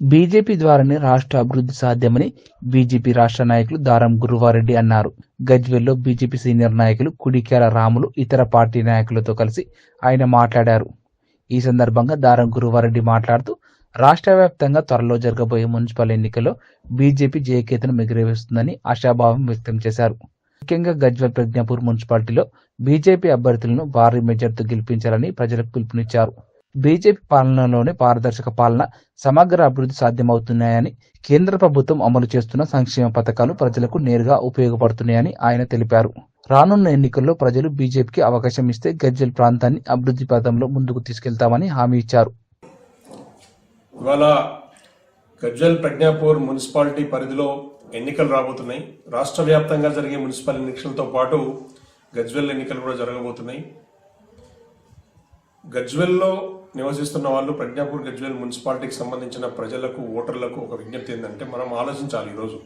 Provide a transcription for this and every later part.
BJP ద్వారానే రాష్ట్ర అభివృద్ధి సాధ్యమని బీజేపీ రాష్ట్ర నాయకులు దారం గురువారెడ్డి అన్నారు. గజ్వెల్లో బీజేపీ సీనియర్ నాయకులు కుడికేల రాములు ఇతర పార్టీ నాయకులతో కలిసి ఆయన మాట్లాడారు. ఈ సందర్భంగా దారం గురువారెడ్డి మాట్లాడుతూ రాష్ట్ర వ్యాప్తంగా త్వరలో జరగబోయే మున్సిపల్ ఎన్నికల్లో బీజేపీ జయకేతను ఎగురవేస్తుందని ఆశాభావం వ్యక్తం చేశారు. ముఖ్యంగా గజ్వెల్ ప్రజ్ఞాపూర్ మున్సిపాలిటీలో బీజేపీ అభ్యర్థులను భారీ మెజార్టీతో గెలిపించాలని ప్రజలకు పిలుపునిచ్చారు. బీజేపీ పాలనలోనే పారదర్శక పాలన సమగ్ర అభివృద్ధి సాధ్యమవుతున్నాయని కేంద్ర ప్రభుత్వం అమలు చేస్తున్న సంక్షేమ పథకాలు ప్రజలకు నేరుగా ఉపయోగపడుతున్నాయని ఆయన తెలిపారు. రానున్న ఎన్నికల్లో ప్రజలు బీజేపీకి అవకాశం ఇస్తే గజ్వెల్ ప్రాంతాన్ని అభివృద్ధి పథంలో ముందుకు తీసుకెళ్తామని హామీ ఇచ్చారు. ఇవాళ గజ్వెల్ ప్రజ్ఞాపూర్ మున్సిపాలిటీ పరిధిలో ఎన్నికలు రాబోతున్నాయి. రాష్ట్ర వ్యాప్తంగా జరిగే మున్సిపల్ ఎన్నికలతో పాటు గజ్వెల్ ఎన్నికలు కూడా జరగబోతున్నాయి. గజ్వెల్లో నివసిస్తున్న వాళ్ళు ప్రజ్ఞాపూర్ గజ్వేల్ మున్సిపాలిటీకి సంబంధించిన ప్రజలకు ఓటర్లకు ఒక విజ్ఞప్తి ఏంటంటే మనం ఆలోచించాలి ఈరోజు.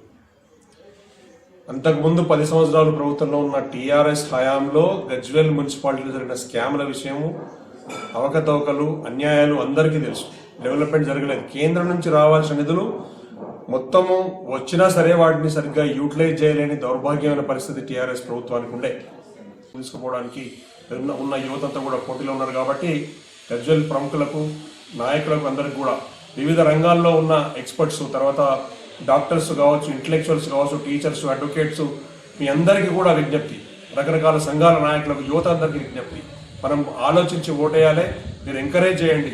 అంతకుముందు పది సంవత్సరాలు ప్రభుత్వంలో ఉన్న టీఆర్ఎస్ హయాంలో గజ్వేల్ మున్సిపాలిటీలో జరిగిన స్కామ్ల విషయము అవకతవకలు అన్యాయాలు అందరికీ తెలుసు. డెవలప్మెంట్ జరగలేదు. కేంద్రం నుంచి రావాల్సిన నిధులు మొత్తము వచ్చినా సరే వాటిని సరిగ్గా యూటిలైజ్ చేయలేని దౌర్భాగ్యమైన పరిస్థితి టీఆర్ఎస్ ప్రభుత్వానికి ఉండే. తీసుకుపోవడానికి ఉన్న యువతంతా కూడా పోటీలో ఉన్నారు కాబట్టి గజ్వెల్ ప్రముఖులకు నాయకులకు అందరికి కూడా వివిధ రంగాల్లో ఉన్న ఎక్స్పర్ట్స్ తర్వాత డాక్టర్స్ కావచ్చు ఇంటలెక్చువల్స్ కావచ్చు టీచర్స్ అడ్వకేట్స్ మీ అందరికీ కూడా విజ్ఞప్తి. రకరకాల సంఘాల నాయకులకు యువత అందరికీ విజ్ఞప్తి. మనం ఆలోచించి ఓటేయాలి మీరు ఎంకరేజ్ చేయండి.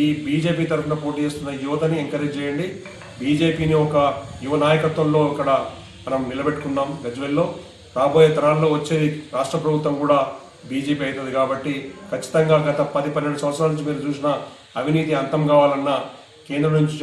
ఈ బీజేపీ తరఫున పోటీ చేస్తున్న యువతని ఎంకరేజ్ చేయండి. బీజేపీని ఒక యువ నాయకత్వంలో ఇక్కడ మనం నిలబెట్టుకుందాం గజ్వెల్లో. రాబోయే తరాల్లో వచ్చేది రాష్ట్ర ప్రభుత్వం కూడా బీజేపీ అవుతుంది కాబట్టి ఖచ్చితంగా గత పది పన్నెండు సంవత్సరాల నుంచి మీరు చూసిన అవినీతి అంతం కావాలన్నా కేంద్రం నుంచి